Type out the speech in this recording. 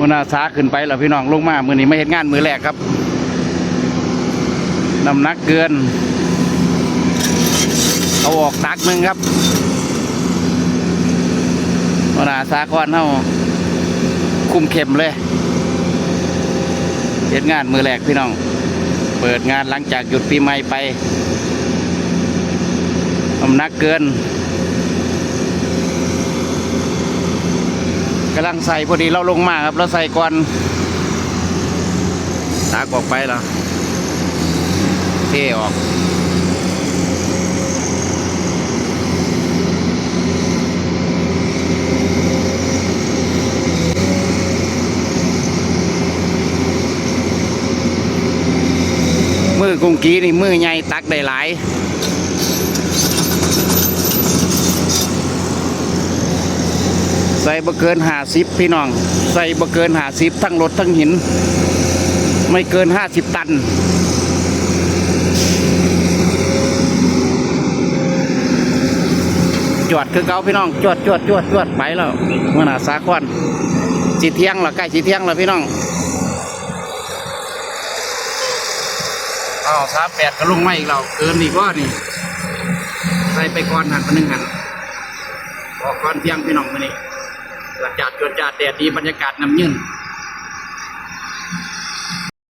วันอาสาขึ้นไปแล้วพี่น้องลงมา มือนี้ไม่เห็นงานมือแรกครับน้ำหนักเกิน เอาออกตักหนึ่งครับวันอาสาก่อนเท่าคุ้มเข็มเลยเห็นงานมือแรกพี่น้อง เปิดงานหลังจากหยุดปีใหม่ไปน้ำหนักเกิน กำลังใส่พอดีเราลงมาครับ เราใส่ก่อนตากออกไปแล้วเทออกมือกุ้งกี้นี่มือใหญ่ตักได้หลาย ส่บ่เกินห้าสิบพี่น้อง ใส่บ่เกินห้าสิบทั้งรถทั้งหิน ไม่เกินห้าสิบตัน จวดคือเก่าพี่น้อง จวดจวดจวดจวดไปแล้วเมื่อหนาสาควันสีเที่ยงแล้วใกล้สีเที่ยงแล้วพี่น้องอ้าวสามแปดก็ลงไมาอีกแล้วเกินอีกว่านี่ใส่ไปก่อนหันไปหนึ่งหันออกก่อนเที่ยงพี่น้องมานี่ หลักจากจวดจาดแดดดีบรรยากาศน้ำยืน